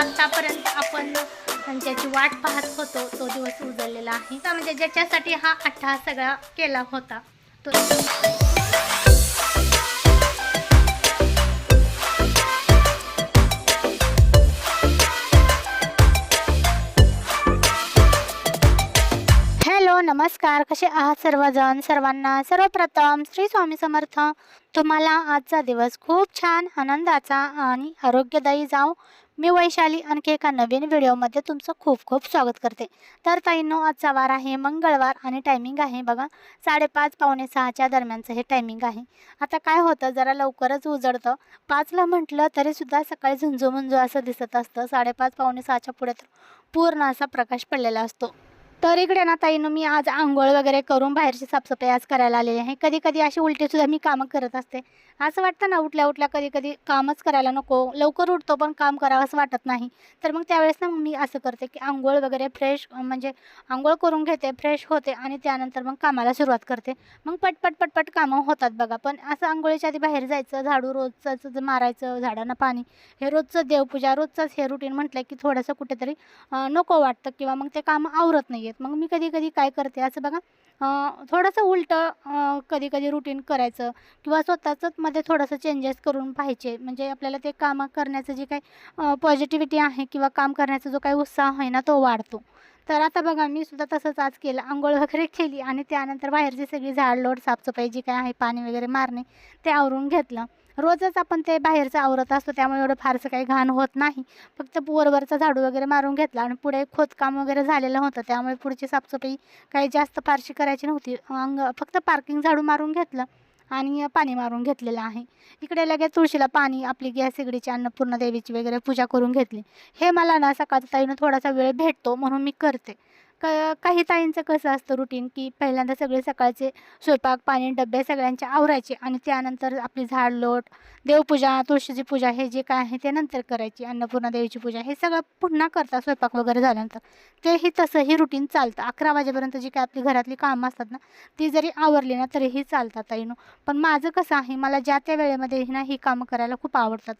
आतापर्यंत आपण ज्याची वाट पाहत होतो. तो दिवस उजळलेला आहे. तर म्हणजे ज्याच्यासाठी हा अठ्ठा सगळा केला होता. तो हॅलो नमस्कार. कसे आहात सर्वजण? सर्वांना सर्वप्रथम श्री स्वामी समर्थ. तुम्हाला आजचा दिवस खूप छान आनंदाचा आणि आरोग्यदायी जाओ मी वैशाली आणखी एका नवीन व्हिडिओमध्ये तुमचं खूप खूप स्वागत करते. तर ताईंनो आजचा वार आहे मंगळवार आणि टायमिंग आहे बघा साडेपाच पावणे सहाच्या दरम्यानचं हे टायमिंग आहे. आता काय होतं जरा लवकरच उजळतं पाचला म्हटलं तरीसुद्धा सकाळी झुंजूमुंजू असं दिसत असतं. साडेपाच पावणे सहाच्या पुढे तर पूर्ण असा प्रकाश पडलेला असतो. तर इकडे ना ताईनं मी आज आंघोळ वगैरे करून बाहेरची साफसफाई आज करायला आलेली आहे. कधी कधी अशी उलटीसुद्धा मी कामं करत असते. असं वाटतं ना उठल्या उठल्या कधी कधी कामच करायला नको. लवकर उठतो पण काम करावं असं वाटत नाही. तर मग त्यावेळेस ना मग मी असं करते की आंघोळ वगैरे फ्रेश म्हणजे आंघोळ करून घेते फ्रेश होते आणि त्यानंतर मग कामाला सुरुवात करते. मग पटपट पटपट कामं होतात बघा. पण असं आंघोळीच्या आधी बाहेर जायचं झाडू रोजचं मारायचं झाडांना पाणी. हे रोजचं देवपूजा रोजचंच हे रुटीन म्हटलं की थोडंसं कुठेतरी नको वाटतं किंवा मग ते कामं आवरत नाही आहेत. मग मी कधी कधी काय करते असं बघा थोडंसं उलटं कधी कधी रुटीन करायचं किंवा स्वतःचंच मध्ये थोडंसं चेंजेस करून पाहिजे म्हणजे आपल्याला ते कामं करण्याचं जे काही पॉझिटिव्हिटी आहे किंवा काम करण्याचा जो काही उत्साह आहे ना तो वाढतो. तर आता बघा मी सुद्धा तसंच आज केलं. आंघोळ वगैरे केली आणि त्यानंतर बाहेरची सगळी झाडलोड साफसफाई जी काय आहे पाणी वगैरे मारणे ते आवरून घेतलं. रोजच आपण ते बाहेरचं आवरत असतो त्यामुळे एवढं फारसं काही घाण होत नाही. फक्त वरवरचा झाडू वगैरे मारून घेतला आणि पुढे खोदकाम वगैरे झालेलं होतं त्यामुळे पुढची साफसफाई काही जास्त फारशी करायची नव्हती. अंग फक्त पार्किंग झाडू मारून घेतलं आणि पाणी मारून घेतलेलं आहे. इकडे लगेच तुळशीला पाणी आपली गॅस शेगडीची अन्नपूर्णा देवीची वगैरे पूजा करून घेतली. हे मला ना सकाळचं ताईनं थोडासा वेळ भेटतो म्हणून मी करते. क काही ताईंचं कसं असतं रुटीन की पहिल्यांदा सगळे सकाळचे स्वयंपाक पाणी डबे सगळ्यांचे आवरायचे आणि त्यानंतर आपली झाड लोट देवपूजा तुळशीची पूजा हे जे काय आहे ते नंतर करायची. अन्नपूर्णा देवीची पूजा हे सगळं पुन्हा करतात स्वयंपाक वगैरे झाल्यानंतर. तेही तसंही रुटीन चालतं. अकरा वाजेपर्यंत जी काय आपली घरातली कामं असतात ना ती जरी आवरली ना तरीही चालतात ताईनो. पण माझं कसं आहे मला ज्या त्या वेळेमध्ये ना ही कामं करायला खूप आवडतात.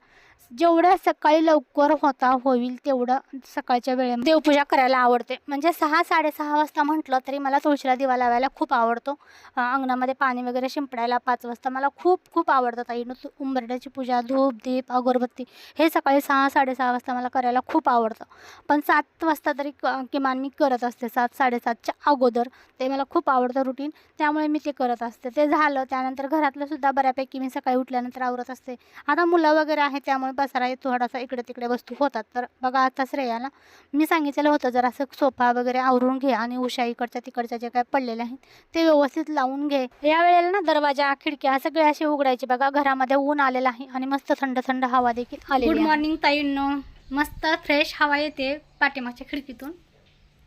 जेवढं सकाळी लवकर होता होईल तेवढं सकाळच्या वेळेमध्ये देवपूजा करायला आवडते. म्हणजे सहा साडेसहा वाजता म्हटलं तरी मला तुळशीला दिवा लावायला खूप आवडतो. अंगणामध्ये पाणी वगैरे शिंपडायला पाच वाजता मला खूप खूप आवडतं ताईनं तू उंबरड्याची पूजा धूप दीप अगरबत्ती हे सकाळी सहा साडेसहा वाजता मला करायला खूप आवडतं. पण सात वाजता तरी क- किमान मी करत असते. सात साडेसातच्या अगोदर ते मला खूप आवडतं रुटीन त्यामुळे मी ते करत असते. ते झालं. त्यानंतर घरातलं सुद्धा बऱ्यापैकी मी सकाळी उठल्यानंतर आवरत असते. आता मुलं वगैरे आहे त्यामुळे बसायला थोडासा इकडे तिकडे वस्तू होतात. तर बघा आता श्रेयाला मी सांगितलेलं होतं जरा असं सोफा वगैरे आवरून घे आणि उषा इकडच्या तिकडच्या जे काय पडलेले आहेत ते व्यवस्थित लावून घे. या वेळेला ना दरवाजा खिडक्या सगळे असे उघडायचे. बघा घरामध्ये ऊन आलेलं आहे आणि मस्त थंड थंड हवा देखील आली गुड मॉर्निंग ताईंनो. मस्त फ्रेश हवा येते पाठीमागच्या खिडकीतून.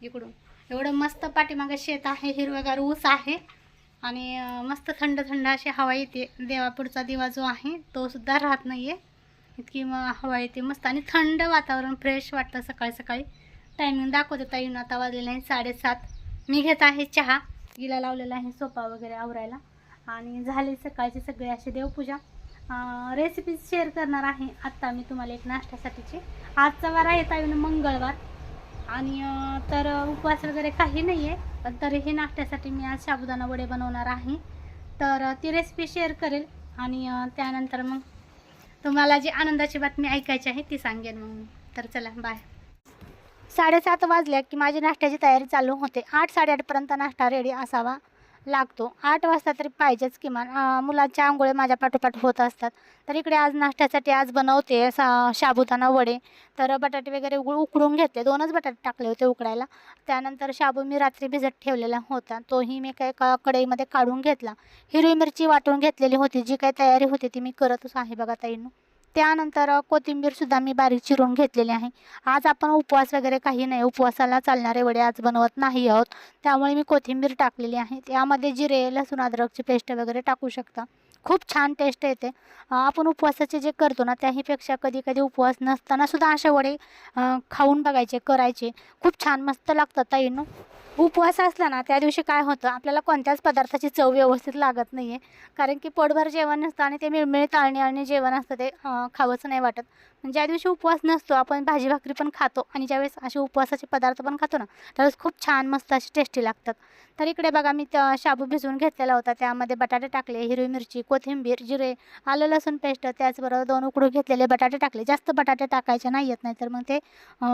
इकडून. एवढं मस्त पाठीमागं शेत आहे हिरवगार ऊस आहे आणि मस्त थंड थंड अशी हवा येते. देवापुढचा दिवा जो आहे तो सुद्धा राहत नाही आहे इतकी मग हवा येते मस्त आणि थंड वातावरण फ्रेश वाटतं सकाळी सकाळी. टायमिंग दाखवते येऊन आता वाजलेलं आहे साडेसात. मी घेत आहे चहा. गिला लावलेला आहे सोफा वगैरे आवरायला. आणि झाली सकाळची सगळी अशी देवपूजा. रेसिपीज शेअर करणार आहे. आत्ता मी तुम्हाला एक नाश्त्यासाठीची. आजचा वार आहे ताईनं मंगळवार. आणि तर उपवास वगैरे काही नाही आहे पण तरीही नाश्त्यासाठी मी आज साबुदाणा वडे बनवणार आहे. तर ती रेसिपी शेअर करेल. आणि त्यानंतर मग तुम्हाला जी आनंदाची बातमी ऐकायची आहे ती सांगेन मग तर चला बाय साडेसात वाजल्या की माझी नाश्त्याची तयारी चालू होते. आठ साडेआठपर्यंत नाश्ता रेडी असावा. लागतो. आठ वाजता तरी पाहिजेच किमान. अं, मुलांच्या आंघोळे माझ्या पाठोपाठ होत असतात. तर इकडे आज नाश्त्यासाठी आज बनवते सा साबुदाणा वडे. तर बटाटे वगैरे उकळ उकडून घेतले. दोनच बटाटे टाकले होते उकडायला. त्यानंतर शाबू मी रात्री भिजत ठेवलेला होता. तोही मी काय का कढईमध्ये काढून घेतला. हिरवी मिरची वाटून घेतलेली होती. जी काही तयारी होती ती मी करतच आहे बघा ताईनं. त्यानंतर कोथिंबीरसुद्धा मी बारीक चिरून घेतलेली आहे. आज आपण उपवास वगैरे काही नाही उपवासाला चालणारे वडे आज बनवत नाही आहोत. त्यामुळे मी कोथिंबीर टाकलेली आहे. त्यामध्ये जिरे लसूण अद्रकची पेस्ट वगैरे टाकू शकता. खूप छान टेस्ट येते. आपण उपवासाचे जे करतो ना त्याहीपेक्षा कधी कधी उपवास नसतानासुद्धा असे वडे खाऊन बघायचे करायचे. खूप छान मस्त लागतात ताईनं उपवास असला ना त्या दिवशी काय होतं आपल्याला कोणत्याच पदार्थाची चव व्यवस्थित लागत नाही आहे कारण की पोटभर जेवण नसतं आणि ते मिळमिळीत आळणी आळणी जेवण असतं ते खावंच नाही वाटत. पण ज्या दिवशी उपवास नसतो आपण भाजी भाकरी पण खातो आणि ज्यावेळेस असे उपवासाचे पदार्थ पण खातो ना त्यावेळेस खूप छान मस्त असे टेस्टी लागतात. तर इकडे बघा मी त्या शाबू भिजवून घेतलेला होता. त्यामध्ये बटाटे टाकले हिरवी मिरची कोथिंबीर जिरे आलं लसूण पेस्ट त्याचबरोबर दोन उकडून घेतलेले बटाटे टाकले. जास्त बटाटे टाकायचे नाही येत नाही तर मग ते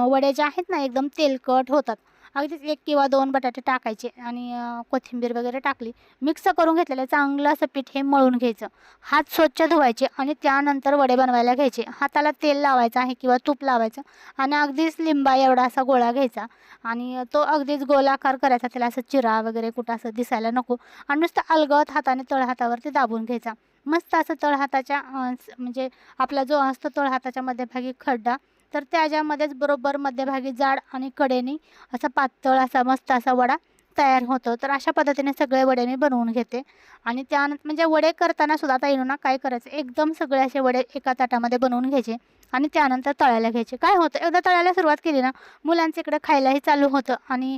वडे जे आहेत ना एकदम तेलकट होतात. अगदीच एक किंवा दोन बटाटे टाकायचे आणि कोथिंबीर वगैरे टाकली. मिक्स करून घेतलेलं चांगलं असं पीठ हे मळून घ्यायचं. हात स्वच्छ धुवायचे आणि त्यानंतर वडे बनवायला घ्यायचे. हाताला तेल लावायचं आहे किंवा तूप लावायचं आणि अगदीच लिंबा एवढा असा गोळा घ्यायचा. आणि तो अगदीच गोलाकार करायचा त्याला असं चिरा वगैरे कुठं असं दिसायला नको. आणि नुसतं अलगत हाताने तळहातावरती दाबून घ्यायचा. मस्त असं तळहाताच्या म्हणजे आपला जो असतो तळहाताच्या मध्यभागी खड्डा तर त्याच्यामध्येच बरोबर मध्यभागी जाड आणि कडेने असा पातळ असा मस्त असा वडा तयार होतो. तर अशा पद्धतीने सगळे वडे मी बनवून घेते. आणि त्यानंतर म्हणजे वडे करताना सुद्धा आता येणू ना काय करायचं? एकदम सगळे असे वडे एका ताटामध्ये बनवून घ्यायचे. आणि त्यानंतर तळायला घ्यायचे. काय होतं? एकदा तळायला सुरुवात केली ना मुलांचं इकडे खायलाही चालू होतं. आणि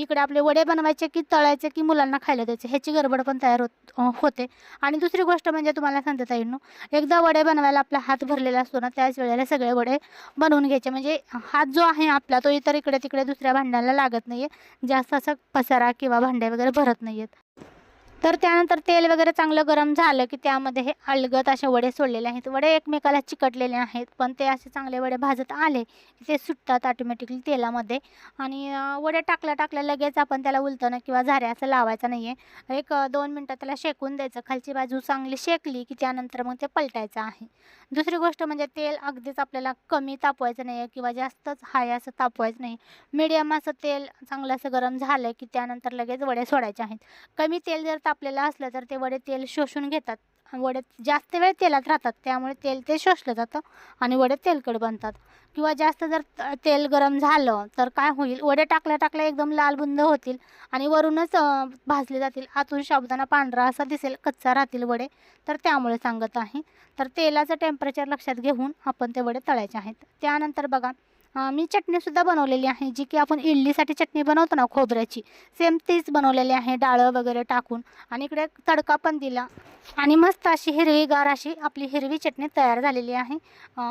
इकडे आपले वडे बनवायचे की तळायचे की मुलांना खायला द्यायचे. ह्याची गडबड पण तयार होत होते. आणि दुसरी गोष्ट म्हणजे तुम्हाला सांगते ताईंनो एकदा वडे बनवायला आपला हात भरलेला असतो ना त्याच वेळेला सगळे वडे बनवून घ्यायचे. म्हणजे हात जो आहे आपला तो इतर इकडे तिकडे दुसऱ्या भांड्याला लागत नाही आहे जास्त असं पसारा किंवा भांडे वगैरे भरत नाही आहेत तर त्यानंतर तेल वगैरे चांगलं गरम झालं की त्यामध्ये हे अलगत असे वडे सोडलेले आहेत. वडे एकमेकाला चिकटलेले आहेत पण ते असे चांगले वडे भाजत आले की ते सुटतात ऑटोमॅटिकली तेलामध्ये. आणि वडे टाकल्या टाकल्या लगेच आपण त्याला उलटणं किंवा झाऱ्या असं लावायचं नाही आहे एक दोन मिनटं त्याला शेकून द्यायचं. खालची बाजू चांगली शेकली की त्यानंतर मग ते पलटायचं आहे. दुसरी गोष्ट म्हणजे तेल अगदीच आपल्याला कमी तापवायचं नाही आहे किंवा जास्तच हाय असं तापवायचं नाही मिडियम असं तेल चांगलं असं गरम झालं की त्यानंतर लगेच वडे सोडायचे आहेत. कमी तेल जर ताप तापलेलं असलं तर ते वडे तेल शोषून घेतात. वडे जास्त वेळ तेलात राहतात. त्यामुळे तेल ते शोषलं जातं आणि वडे तेलकट बनतात. किंवा जास्त जर त- तेल गरम झालं तर काय होईल? वडे टाकल्या टाकल्या एकदम लाल बुंद होतील आणि वरूनच भाजले जातील. आतून साबुदाणा पांढरा असा दिसेल कच्चा राहतील वडे. तर त्यामुळे सांगत आहे. तर तेलाचं टेम्परेचर लक्षात घेऊन आपण ते वडे तळायचे आहेत. त्यानंतर बघा मी चटणीसुद्धा बनवलेली आहे जी की आपण इडलीसाठी चटणी बनवतो ना खोबऱ्याची. सेम तीच बनवलेली आहे डाळं वगैरे टाकून. आणि इकडे तडका पण दिला. आणि मस्त अशी हिरवीगार अशी आपली हिरवी चटणी तयार झालेली आहे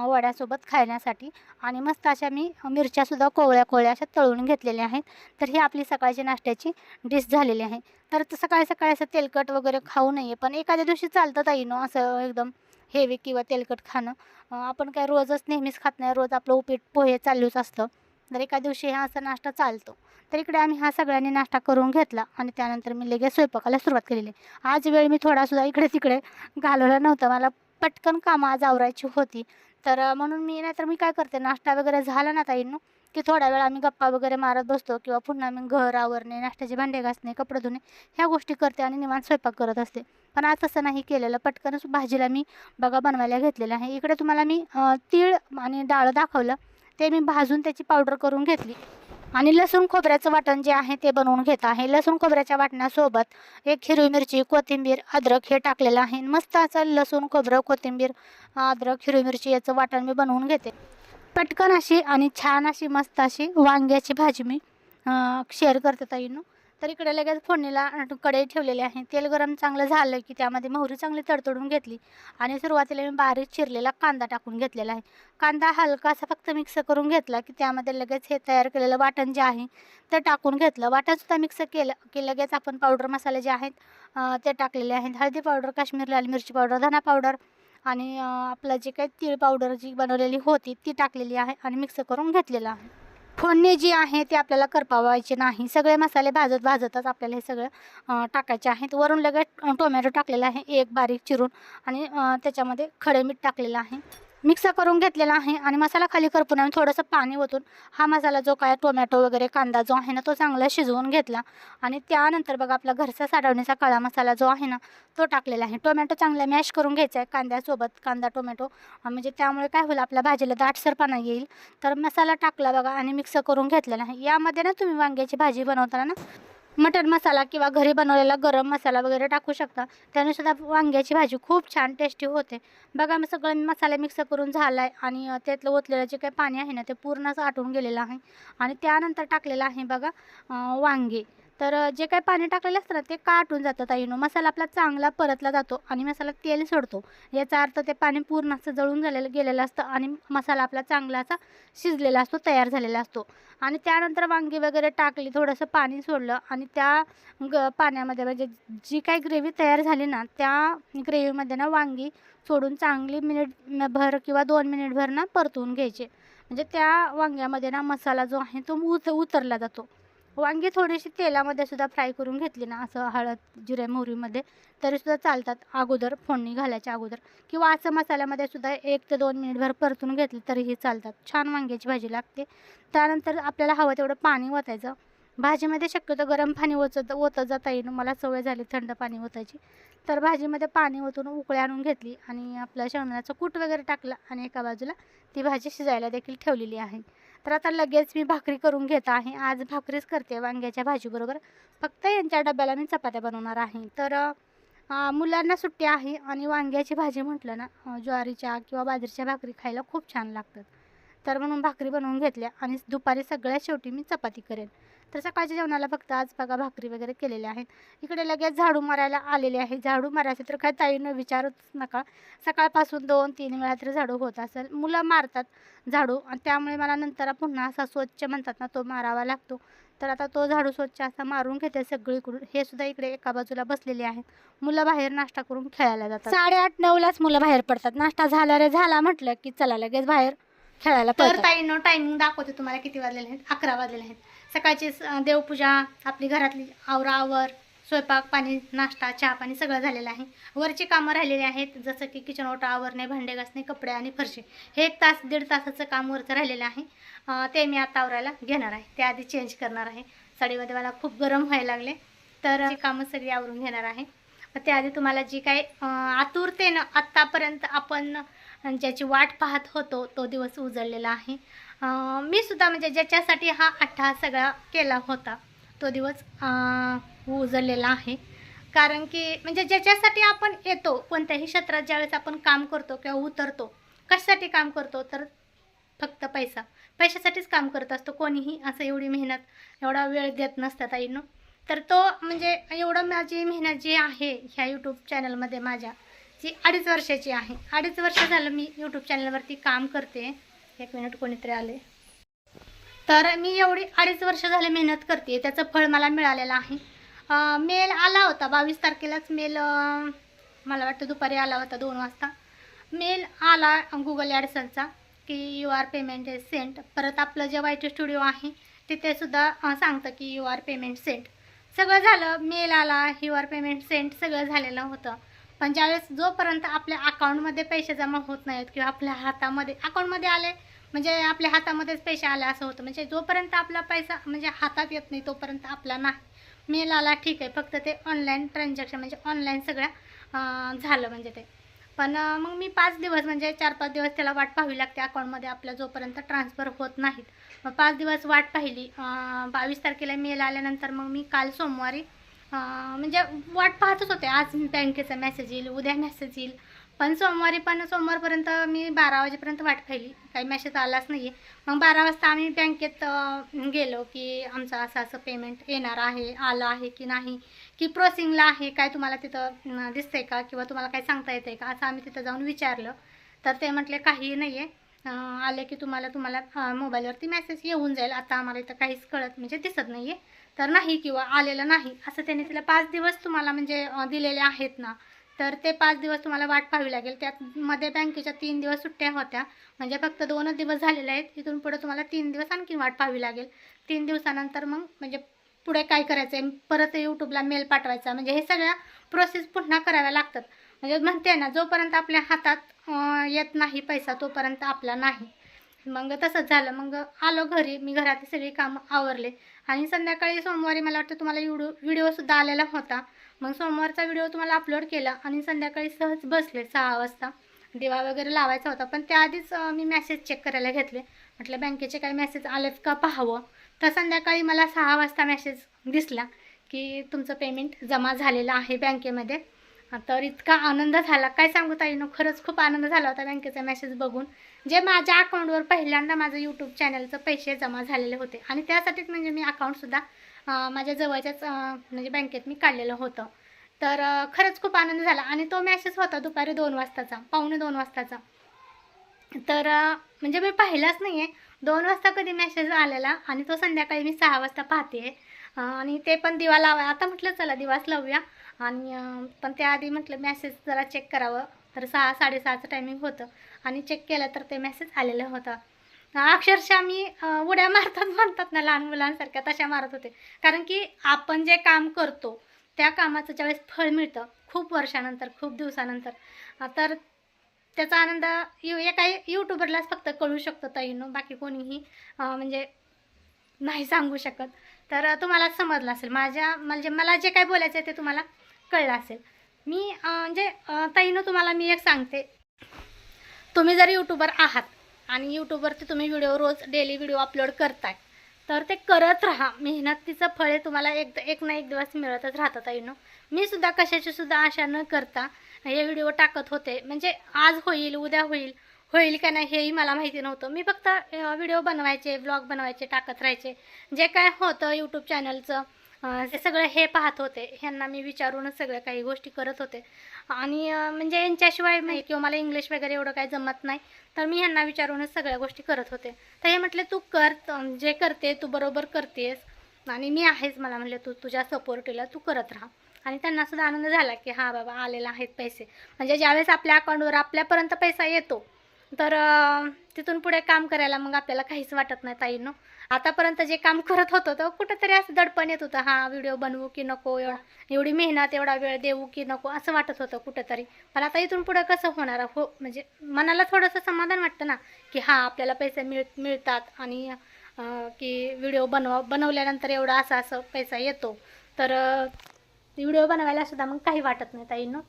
वड्यासोबत खाण्यासाठी आणि मस्त अशा मी मिरच्यासुद्धा कोवळ्या कोवळ्या अशा तळून घेतलेल्या आहेत. तर ही आपली सकाळची नाश्त्याची डिश झालेली आहे. तर सकाळी सकाळी असं तेलकट वगैरे खाऊ नये पण एखाद्या दिवशी चालतं ताईनो असं एकदम हेवी किंवा तेलकट खाणं. आपण काय रोजच नेहमीच खात नाही रोज आपलं उपीट पोहे चालूच असतं. तर एका दिवशी हा असा नाश्ता चालतो. तर इकडे आम्ही हा सगळ्यांनी नाश्ता करून घेतला आणि त्यानंतर मी लगेच स्वयंपाकाला सुरुवात केलेली. आज वेळ मी थोडासुद्धा इकडे तिकडे घालवला नव्हता. मला पटकन कामं आज आवरायची होती. तर म्हणून मी नाहीतर मी काय करते नाश्ता वगैरे झाला ना ताईंनो की थोडा वेळ आम्ही गप्पा वगैरे मारत बसतो किंवा पुन्हा मी घर आवरणे नाश्त्याचे भांडे घासणे कपडे धुणे ह्या गोष्टी करते आणि निवांत स्वयंपाक करत असते. पण आज तसं नाही केलेलं. पटकनच भाजीला मी बघा बनवायला घेतलेलं आहे. इकडे तुम्हाला मी तीळ आणि डाळ दाखवलं. ते मी भाजून त्याची पावडर करून घेतली. आणि लसूण खोबऱ्याचं वाटण जे आहे ते बनवून घेत आहे. लसूण खोबऱ्याच्या वाटणासोबत एक हिरवी मिरची कोथिंबीर अद्रक हे टाकलेलं आहे. मस्त असं लसूण खोबरं कोथिंबीर अद्रक हिरवी मिरची याचं वाटण मी बनवून घेते. पटकन अशी आणि छान अशी मस्त अशी वांग्याची भाजी मी शेअर करते ताईंनो. तर इकडे लगेच फोडणीला कढई ठेवलेली आहे. तेल गरम चांगलं झालं की त्यामध्ये मोहरी चांगली तडतडून घेतली आणि सुरुवातीला मी बारीक चिरलेला कांदा टाकून घेतलेला आहे. कांदा हलकासा फक्त मिक्स करून घेतला की त्यामध्ये लगेच हे तयार केलेलं वाटण जे आहे ते टाकून घेतलं. वाटणसुद्धा मिक्स केलं की लगेच आपण पावडर मसाले जे आहेत ते टाकलेले आहेत. हळदी पावडर काश्मीर लाल मिरची पावडर धना पावडर आणि आपलं जे काही तीळ पावडर जी बनवलेली होती ती टाकलेली आहे आणि मिक्स करून घेतलेलं आहे. फोडणी जी आहे ती आपल्याला करपावायची नाही. सगळे मसाले भाजत भाजतच आपल्याला हे सगळं टाकायचे आहेत. वरून लगेच टोमॅटो टाकलेला आहे. एक बारीक चिरून आणि त्याच्यामध्ये खडे मीठ टाकलेलं आहे. मिक्स करून घेतलेला आहे आणि मसाला खाली करपून आम्ही थोडंसं पाणी ओतून हा मसाला जो काय टोमॅटो वगैरे कांदा जो आहे ना तो चांगला शिजवून घेतला. आणि त्यानंतर बघा आपला घरचा साठवण्याचा काळा मसाला जो आहे ना तो टाकलेला आहे. टोमॅटो चांगला मॅश करून घ्यायचा आहे कांद्यासोबत कांदा टोमॅटो. म्हणजे त्यामुळे काय होईल आपल्या भाजीला दाटसरपणा येईल. तर मसाला टाकला बघा आणि मिक्स करून घेतलेला आहे. यामध्ये ना तुम्ही वांग्याची भाजी बनवताना ना मटन मसाला किंवा घरी बनवलेला गरम मसाला वगैरे टाकू शकता. त्याने सुद्धा वांग्याची भाजी खूप छान टेस्टी होते. बघा मी सगळं मसाले मिक्स करून झाला आहे आणि त्यातलं ओतलेलं जे काही पाणी आहे ना ते पूर्णच आटून गेलेलं आहे. आणि त्यानंतर टाकलेलं आहे बघा वांगे. तर जे काही पाणी टाकलेलं असतं ना ते काटून जातं ताईनो. मसाला आपला चांगला परतला जातो आणि मसाला तेल सोडतो. याचा अर्थ ते पाणी पूर्ण असं जळून झालेलं गेलेलं असतं आणि मसाला आपला चांगला असा शिजलेला असतो तयार झालेला असतो. आणि त्यानंतर वांगी वगैरे टाकली थोडंसं पाणी सोडलं आणि त्या ग पाण्यामध्ये म्हणजे जी काही ग्रेव्ही तयार झाली ना त्या ग्रेव्हीमध्ये ना वांगी सोडून चांगली मिनिट भर किंवा दोन मिनिटभर ना परतवून घ्यायचे. म्हणजे त्या वांग्यामध्ये ना मसाला जो आहे तो उत उतरला जातो. वांगी थोडीशी तेलामध्ये सुद्धा फ्राय करून घेतली ना असं हळद जिरे मोहरीमध्ये तरीसुद्धा चालतात अगोदर फोडणी घालायच्या अगोदर. किंवा असं मसाल्यामध्ये सुद्धा एक ते दोन मिनिटभर परतून घेतली तरीही चालतात. छान वांग्याची भाजी लागते. त्यानंतर आपल्याला हवं तेवढं पाणी ओतायचं. भाजीमध्ये शक्यतो गरम पाणी ओचत ओतत जाता येईल मला सवय झाली थंड पाणी ओतायची. तर भाजीमध्ये पाणी ओतून उकळी आणून घेतली आणि आपलं शेंगदाण्याचं कूट वगैरे टाकलं आणि एका बाजूला ती भाजी शिजायला देखील ठेवलेली आहे. तर आता लगेच मी भाकरी करून घेत आहे. आज भाकरीच करते वांग्याच्या भाजीबरोबर. फक्त यांच्या डब्याला मी चपात्या बनवणार आहे. तर मुलांना सुट्टी आहे आणि वांग्याची भाजी म्हटलं ना ज्वारीच्या किंवा बाजरीच्या भाकरी खायला खूप छान लागतात. तर म्हणून भाकरी बनवून घेतल्या आणि दुपारी सगळ्यात शेवटी मी चपाती करेन. तर सकाळच्या जेवणाला फक्त आज बघा भाकरी वगैरे केलेल्या आहेत. इकडे लगेच झाडू मारायला आलेले आहे. झाडू मारायचं तर काय ताईनं विचारच नका. सकाळपासून दोन तीन वेळा तरी झाडू होत असेल. मुलं मारतात झाडू आणि त्यामुळे मला नंतर पुन्हा असा स्वच्छ म्हणतात ना तो मारावा लागतो. तर आता तो झाडू स्वच्छ असा मारून घेते सगळीकडून. हे सुद्धा इकडे एका बाजूला बसलेले आहेत. मुलं बाहेर नाश्ता करून खेळायला जातात. साडेआठ नऊलाच मुलं बाहेर पडतात. नाश्ता झाला रे झाला म्हटलं की चला लगेच बाहेर खेळायला तर ताईनं टायमिंग दाखवते तुम्हाला किती वाजलेले आहेत. अकरा वाजलेले आहेत. सकाळची स- देवपूजा आपली घरातली आवरा आवर स्वयंपाक पाणी नाश्ता चहा पाणी सगळं झालेलं आहे. वरची कामं राहिलेली आहेत जसं की किचन ओटा आवरणे भांडे घासणे कपडे आणि फरशी. हे एक तास दीड तासाचं काम वरचं राहिलेलं आहे. ते मी आता आवरायला घेणार आहे. ते आधी चेंज करणार आहे. साडीमध्ये मला खूप गरम व्हायला लागले. तर कामं सगळी आवरून घेणार आहे. त्याआधी तुम्हाला जी काही आतुरतेनं आत्तापर्यंत आपण ज्याची वाट पाहत होतो तो दिवस उजळलेला आहे. मी सुद्धा म्हणजे ज्याच्यासाठी हा अठ्ठा सगळा केला होता तो दिवस उजळलेला आहे. कारण की म्हणजे ज्याच्यासाठी आपण येतो कोणत्याही क्षेत्रात ज्यावेळेस आपण काम करतो किंवा उतरतो कशासाठी काम करतो तर फक्त पैसा. पैशासाठीच काम करत असतो कोणीही असं एवढी मेहनत एवढा वेळ देत नसतात आईनं. तर तो म्हणजे एवढं माझी मेहनत जी आहे ह्या यूट्यूब चॅनलमध्ये माझ्या जी अडीच वर्षाची आहे. अडीच वर्ष झालं मी यूट्यूब चॅनलवरती काम करते. एक मिनिट कोणीतरी आले. तर मी एवढी अडीच वर्ष झाले मेहनत करते त्याचं फळ मला मिळालेलं आहे. मेल आला होता बावीस तारखेलाच मेल मला वाटतं दुपारी आला होता दोन वाजता. मेल आला गुगल ॲडसनचा की your payment is sent परत आपलं जे वायटी स्टुडिओ आहे तिथेसुद्धा सांगतं की यू आर पेमेंट सेंट सगळं झालं मेल आला यू आर पेमेंट सेंट सगळं झालेलं होतं. पण ज्यावेळेस जोपर्यंत आपल्या अकाउंटमध्ये पैसे जमा होत नाहीत किंवा आपल्या हातामध्ये अकाउंटमध्ये आले म्हणजे आपल्या हातामध्येच पैसे आले असं होतं. म्हणजे जोपर्यंत आपला पैसा म्हणजे हातात येत नाही तोपर्यंत आपला नाही. मेल आला ठीक आहे फक्त ते ऑनलाईन ट्रान्झॅक्शन म्हणजे ऑनलाईन सगळ्या झालं म्हणजे ते. पण मग मी पाच दिवस म्हणजे चार पाच दिवस त्याला वाट पाहावी लागते अकाउंटमध्ये आपल्या जोपर्यंत ट्रान्सफर होत नाहीत. मग पाच दिवस वाट पाहिली. बावीस तारखेला मेल आल्यानंतर मग मी काल सोमवारी म्हणजे वाट पाहतच होते. आज बँकेचा मेसेज येईल उद्या मेसेज येईल. पण सोमवारी पण सोमवारपर्यंत मी बारा वाजेपर्यंत वाट पाहिली. काही मेसेज आलाच नाही आहे मग बारा वाजता आम्ही बँकेत गेलो की आमचं असं असं पेमेंट येणार आहे आलं आहे की नाही की प्रोसिंगला आहे काय तुम्हाला तिथं दिसतंय का किंवा तुम्हाला काय सांगता येतंय का असं आम्ही तिथं जाऊन विचारलं. तर ते म्हटले काही नाही आहे आले की तुम्हाला तुम्हाला मोबाईलवरती मेसेज येऊन जाईल. आता आम्हाला इथं काहीच कळत म्हणजे दिसत नाही आहे तर नाही किंवा आलेलं नाही. असं त्यांनी तिला पाच दिवस तुम्हाला म्हणजे दिलेले आहेत ना. तर ते पाच दिवस तुम्हाला वाट पाहावी लागेल. त्यात मध्ये बँकेच्या तीन दिवस सुट्ट्या होत्या. म्हणजे फक्त दोनच दिवस झालेले आहेत. इथून पुढे तुम्हाला तीन दिवस आणखी वाट पाहावी लागेल. तीन दिवसानंतर मग म्हणजे पुढे काय करायचं आहे परत यूट्यूबला मेल पाठवायचा. म्हणजे हे सगळ्या प्रोसेस पुन्हा कराव्या लागतात. म्हणजे म्हणते ना जोपर्यंत आपल्या हातात येत नाही पैसा तोपर्यंत आपला नाही. मग तसंच झालं. मग आलो घरी. मी घरातली सगळी कामं आवरले. आणि संध्याकाळी सोमवारी मला वाटतं तुम्हाला व्हिडिओ व्हिडिओसुद्धा आलेला होता. मग सोमवारचा व्हिडिओ तुम्हाला अपलोड केला आणि संध्याकाळी सहज बसले सहा वाजता. दिवा वगैरे लावायचा होता पण त्याआधीच मी मेसेज चेक करायला घेतले. म्हटलं बँकेचे काही मेसेज आलेत का? पाहावं. तर संध्याकाळी मला सहा वाजता मेसेज दिसला की तुमचं पेमेंट जमा झालेलं आहे बँकेमध्ये. तर इतका आनंद झाला. काय सांगू ताईनो खरंच खूप आनंद झाला होता बँकेचा मेसेज बघून. जे माझ्या अकाउंटवर पहिल्यांदा माझं यूट्यूब चॅनलचं पैसे जमा झालेले होते. आणि त्यासाठीच म्हणजे मी अकाउंटसुद्धा माझ्या जवळच्याच म्हणजे बँकेत मी काढलेलं होतं. तर खरंच खूप आनंद झाला. आणि तो मेसेज होता दुपारी दोन वाजताचा पावणे दोन वाजताचा. तर म्हणजे मी पाहिलाच नाही आहे दोन वाजता कधी मेसेज आलेला आणि तो संध्याकाळी मी सहा वाजता पाहते आणि ते पण दिवा लावा. आता म्हटलं चला दिवाच लावूया. आणि पण त्याआधी म्हटलं मेसेज जरा चेक करावं. तर सहा साडेसहाचं टायमिंग होतं. आणि चेक केलं तर ते मेसेज आलेलं होतं. अक्षरशः मी उड्या मारतात म्हणतात ना लहान मुलांसारख्या तशा मारत होते. कारण की आपण जे काम करतो त्या कामाचं ज्यावेळेस फळ मिळतं खूप वर्षानंतर खूप दिवसानंतर तर त्याचा आनंद यू एका यूट्यूबरलाच फक्त कळू शकतो ताईनो. बाकी कोणीही म्हणजे नाही सांगू शकत. तर तुम्हाला समजलं असेल माझ्या म्हणजे मला जे काय बोलायचं आहे ते तुम्हाला कळलं असेल. मी म्हणजे ताईनं तुम्हाला मी एक सांगते. तुम्ही जर यूट्यूबर आहात आणि यूट्यूबवरती तुम्ही व्हिडिओ रोज डेली व्हिडिओ अपलोड करताय तर ते करत राहा. मेहनतीचं फळ तुम्हाला एक एक ना एक दिवस मिळतच राहतं ताईनो. मी सुद्धा कशाची सुद्धा आशा न करता हे व्हिडिओ टाकत होते. म्हणजे आज होईल उद्या होईल होईल का नाही हेही मला माहिती नव्हतं. मी फक्त व्हिडिओ बनवायचे ब्लॉग बनवायचे टाकत राहायचे. जे काय होतं यूट्यूब चॅनलचं अं, सगळं हे पाहत होते. ह्यांना मी विचारूनच सगळ्या काही गोष्टी करत होते. आणि म्हणजे यांच्याशिवाय नाही किंवा मला इंग्लिश वगैरे एवढं काही जमत नाही तर मी ह्यांना विचारूनच सगळ्या गोष्टी करत होते. तर हे म्हटले तू कर जे करते तू बरोबर करतेस. आणि मी आहेच मला म्हणले तू तुझ्या सपोर्टीला तू करत राहा. आणि त्यांना सुद्धा आनंद झाला की हां बाबा आलेला आहेत पैसे. म्हणजे ज्यावेळेस आपल्या अकाउंटवर आपल्यापर्यंत पैसा येतो तर तिथून पुढे काम करायला मग आपल्याला काहीच वाटत नाही ताईनो. आतापर्यंत जे काम करत होतो तर कुठंतरी असं दडपण येत होतं हा व्हिडिओ बनवू की नको एवढा एवढी मेहनत एवढा वेळ देऊ की नको असं वाटत होतं कुठंतरी. पण आता इथून पुढं कसं होणार? हो म्हणजे मनाला थोडंसं समाधान वाटतं ना की हां आपल्याला पैसे मिळ मिळतात आणि की व्हिडिओ बनव बनवल्यानंतर एवढा असा असं पैसा येतो. तर व्हिडिओ बनवायला सुद्धा मग काही वाटत नाही ताईंनो.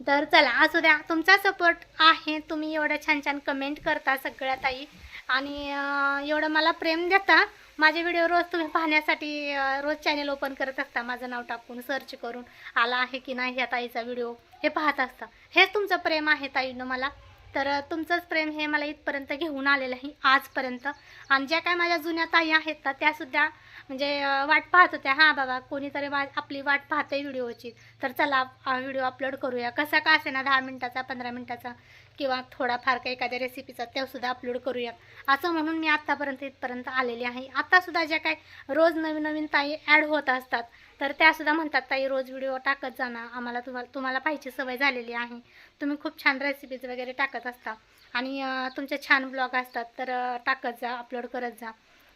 तर चला असू द्या तुमचा सपोर्ट आहे तुम्ही एवढं छान छान कमेंट करता सगळ्या ताई. आणि एवढं मला प्रेम देता. माझे व्हिडिओ रोज तुम्ही पाहण्यासाठी रोज चॅनल ओपन करत असता. माझं नाव टाकून सर्च करून आला आहे की नाही ह्या ताईचा व्हिडिओ हे पाहत असता. हेच तुमचं प्रेम आहे ताईनं मला. तर तुमचंच प्रेम हे मला इथपर्यंत घेऊन आलेलं आहे आजपर्यंत. आणि ज्या काय माझ्या जुन्या ताई आहेत ना त्यासुद्धा म्हणजे वाट पाहत होत्या. हां बाबा कोणीतरी वा आपली वाट पाहते व्हिडिओची. तर चला व्हिडिओ अपलोड करूया. कसा का असे ना दहा मिनटाचा पंधरा मिनटाचा किंवा थोडाफार काही एखाद्या रेसिपीचा त्यासुद्धा अपलोड करूया. असं म्हणून मी आत्तापर्यंत इथपर्यंत आलेली आहे. आत्तासुद्धा ज्या काय रोज नवीन नवीन ताई ॲड होत असतात तर त्यासुद्धा म्हणतात ताई रोज व्हिडिओ टाकत जा ना. आम्हाला तुम्हाला तुम्हाला पाहिजे सवय झालेली आहे. तुम्ही खूप छान रेसिपीज वगैरे टाकत असता. आणि तुमचे छान ब्लॉग असतात. तर टाकत जा अपलोड करत जा.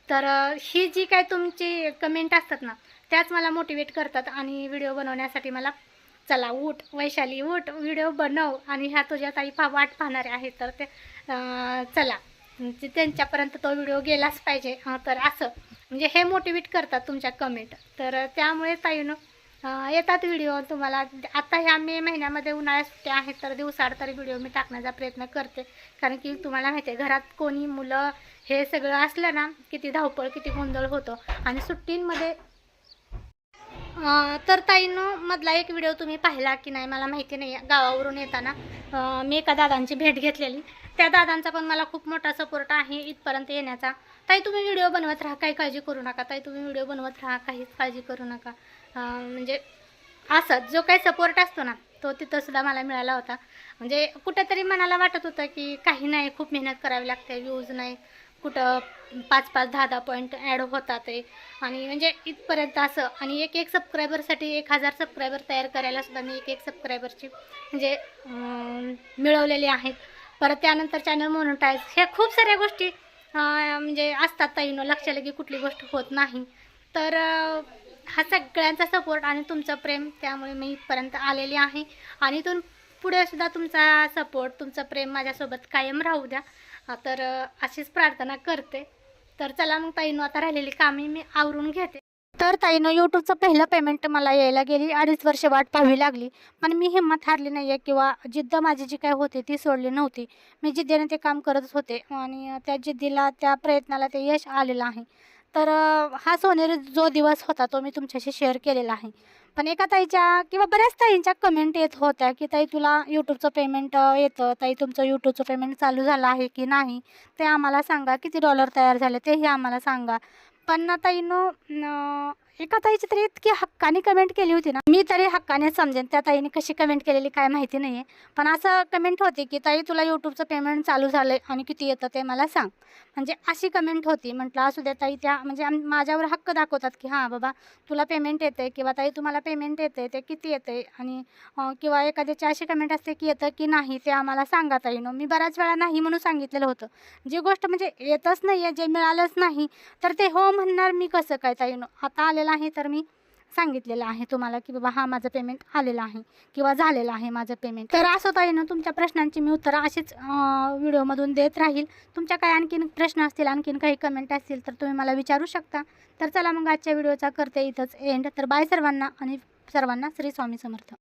तर ही जी काय तुमची कमेंट असतात ना त्याच मला मोटिवेट करतात आणि व्हिडिओ बनवण्यासाठी मला. चला उठ वैशाली उठ व्हिडिओ बनव आणि ह्या तुझ्या ताई पा वाट पाहणारे आहेत. तर ते चला म्हणजे त्यांच्यापर्यंत तो व्हिडिओ गेलाच पाहिजे. हां तर असं म्हणजे हे मोटिवेट करतात तुमच्या कमेंट तर त्यामुळे ताईनं येतात व्हिडिओ तुम्हाला. आता ह्या मे महिन्यामध्ये उन्हाळ्या सुट्ट्या आहेत तर दिवसाड तरी व्हिडिओ मी टाकण्याचा प्रयत्न करते. कारण की तुम्हाला माहिती आहे घरात कोणी मुलं हे सगळं असलं ना किती धावपळ किती गोंधळ होतो. आणि सुट्टींमध्ये तर ताईनं मधला एक व्हिडिओ तुम्ही पाहिला की नाही मला माहिती नाही गावावरून येताना मी एका दादांची भेट घेतलेली. त्या दादांचा पण मला खूप मोठा सपोर्ट आहे इथपर्यंत येण्याचा. ताई तुम्ही व्हिडिओ बनवत राहा. काही काळजी करू नका. ताई तुम्ही व्हिडिओ बनवत राहा. काहीच काळजी करू नका. म्हणजे असंच जो काही सपोर्ट असतो ना तो तिथंसुद्धा मला मिळाला होता. म्हणजे कुठंतरी मनाला वाटत होतं की काही नाही खूप मेहनत करावी लागते व्ह्यूज नाही. कुठं पाच पाच दहा दहा पॉईंट ॲड होतात आहे आणि म्हणजे इथपर्यंत असं आणि एक एक सबस्क्रायबरसाठी एक हजार सबस्क्रायबर तयार करायलासुद्धा मी एक एक सबस्क्रायबरची म्हणजे मिळवलेली मिळवलेले आहेत. परत त्यानंतर चॅनल मोनोटाईज ह्या खूप साऱ्या गोष्टी म्हणजे असतात ताईनं लक्षात की कुठली गोष्ट होत नाही. तर हा सगळ्यांचा सपोर्ट आणि तुमचं प्रेम त्यामुळे मी इथपर्यंत आलेली आहे. आणि इथून पुढे सुद्धा तुमचा सपोर्ट तुमचं प्रेम माझ्यासोबत कायम राहू द्या. तर अशीच प्रार्थना करते. तर चला मग ताईनं आता राहिलेली कामे मी आवरून घेते. तर ताईनं यूट्यूबचं पहिलं पेमेंट मला यायला गेली. अडीच वर्ष वाट पाहावी लागली. पण मी हिंमत हारली नाही आहे किंवा जिद्द माझी जी काय होती ती सोडली नव्हती. मी जिद्दीने ते काम करत होते आणि त्या जिद्दीला त्या प्रयत्नाला ते यश आलेलं आहे. तर हा सोनेरी जो दिवस होता तो मी तुमच्याशी शेअर केलेला आहे. पण एका ताईच्या किंवा बऱ्याच ताईंच्या कमेंट येत होत्या की ताई तुला यूट्यूबचं पेमेंट येतं. ताई तुमचं यूट्यूबचं पेमेंट चालू झालं आहे की नाही? ते आम्हाला सांगा. किती डॉलर तयार झाले? तेही आम्हाला सांगा. पण ना ताईनं एका ताईची तरी इतकी हक्काने कमेंट केली होती ना. मी तरी हक्काने समजेन त्या ताईने कशी कमेंट केलेली काय माहिती नाही आहे पण असं कमेंट होती की ताई तुला यूट्यूबचं पेमेंट चालू झालं आहे आणि किती येतं ते मला सांग. म्हणजे अशी कमेंट होती. म्हटलं असू द्या ताई त्या म्हणजे माझ्यावर हक्क दाखवतात की हां बाबा तुला पेमेंट येते किंवा ताई तुम्हाला पेमेंट येते ते किती येते आणि किंवा एखाद्याची अशी कमेंट असते की येतं की नाही ते आम्हाला सांगा ताईनं. मी बऱ्याच वेळा नाही म्हणून सांगितलेलं होतं. जी गोष्ट म्हणजे येतच नाही आहे जे मिळालंच नाही तर ते हो म्हणणार मी कसं काय ताईनं? आता आलेलं आहे तर मी सांगितलेलं आहे तुम्हाला की बाबा हा माझं पेमेंट आलेलं आहे किंवा झालेलं आहे माझं पेमेंट तर असं ताईनं तुमच्या प्रश्नांची मी उत्तरं अशीच व्हिडिओमधून देत राहील. तुमच्या काही आणखीन प्रश्न असतील आणखीन काही कमेंट असतील तर तुम्ही मला विचारू शकता. तर चला मग आजच्या व्हिडिओचा करते इथंच एंड तर बाय सर्वांना आणि सर्वांना श्री स्वामी समर्थ.